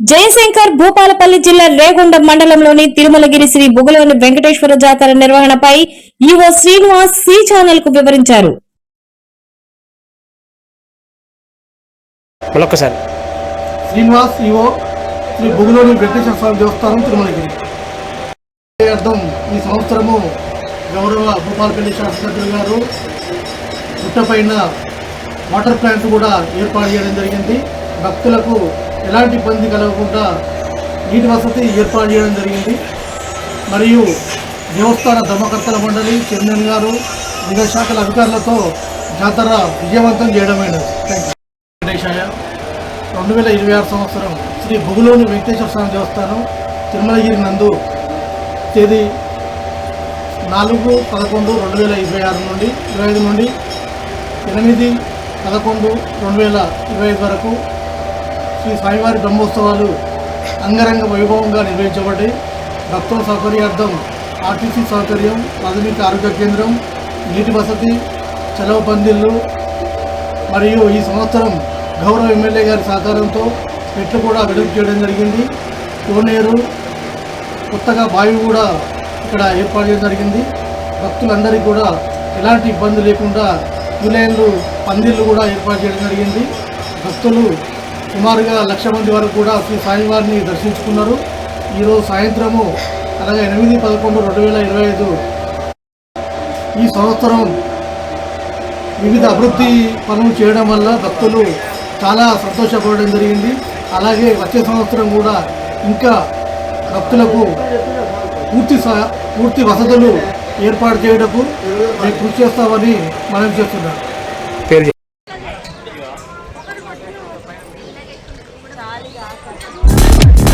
జయశంకర్ భూపాలపల్లి జిల్లా రేగొండ మండలంలోని తిరుమలగిరి శ్రీ బుగలోని వెంకటేశ్వర జాతర నిర్వహణపై ఈవో శ్రీనివాస్ సి ఛానల్కు వివరించారు. మళ్ళొక్కసారి శ్రీనివాస్ ఈవో శ్రీ బుగులోని వెంకటేశ్వర స్వామి దేవస్థానం తిరుమలగిరి. ఈ అర్థం ఈ సంవత్సరము గౌరవ భూపాలపల్లి శాసనసభ్యులు గారు పుట్టపైన వాటర్ ప్లాంట్ కూడా ఏర్పాటు చేయడం జరిగింది. భక్తులకు ఎలాంటి ఇబ్బంది కలగకుండా నీటి వసతి ఏర్పాటు చేయడం జరిగింది. మరియు దేవస్థాన ధర్మకర్తల మండలి చందన్ గారు వివిధ శాఖల అధికారులతో జాతర విజయవంతం చేయడమైనది వెంకటేశాయ రెండు వేల ఇరవై ఆరు సంవత్సరం శ్రీ బుగులోని వెంకటేశ్వర స్వామి దేవస్థానం తిరుమలగిరి నందు తేదీ నాలుగు పదకొండు రెండు వేల ఇరవై ఆరు నుండి ఇరవై ఐదు నుండి ఎనిమిది పదకొండు రెండు వేల ఇరవై ఐదు వరకు శ్రీ స్వామివారి బ్రహ్మోత్సవాలు అంగరంగ వైభవంగా నిర్వహించబడ్డాయి. భక్తుల సౌకర్యార్థం ఆర్టీసీ సౌకర్యం ప్రాథమిక ఆరోగ్య కేంద్రం నీటి వసతి చలవ పందిళ్ళు మరియు ఈ సంవత్సరం గౌరవ ఎమ్మెల్యే గారి సహకారంతో చెట్లు కూడా వెలుగు చేయడం జరిగింది. కోనేరు కొత్తగా బావి కూడా ఇక్కడ ఏర్పాటు చేయడం జరిగింది. భక్తులందరికీ కూడా ఎలాంటి ఇబ్బంది లేకుండా క్యూలైన్లు పందిళ్ళు కూడా ఏర్పాటు చేయడం జరిగింది. భక్తులు సుమారుగా లక్ష మంది వరకు కూడా శ్రీ స్వామివారిని దర్శించుకున్నారు. ఈరోజు సాయంత్రము అలాగే ఎనిమిది పదకొండు రెండు వేల ఇరవై ఐదు ఈ సంవత్సరం వివిధ అభివృద్ధి పనులు చేయడం వల్ల భక్తులు చాలా సంతోషపడడం జరిగింది. అలాగే వచ్చే సంవత్సరం కూడా ఇంకా భక్తులకు పూర్తి స- పూర్తి వసతులు ఏర్పాటు చేయటకు మేము కృషి చేస్తామని మనం చేస్తున్నాం. ಸಾಕು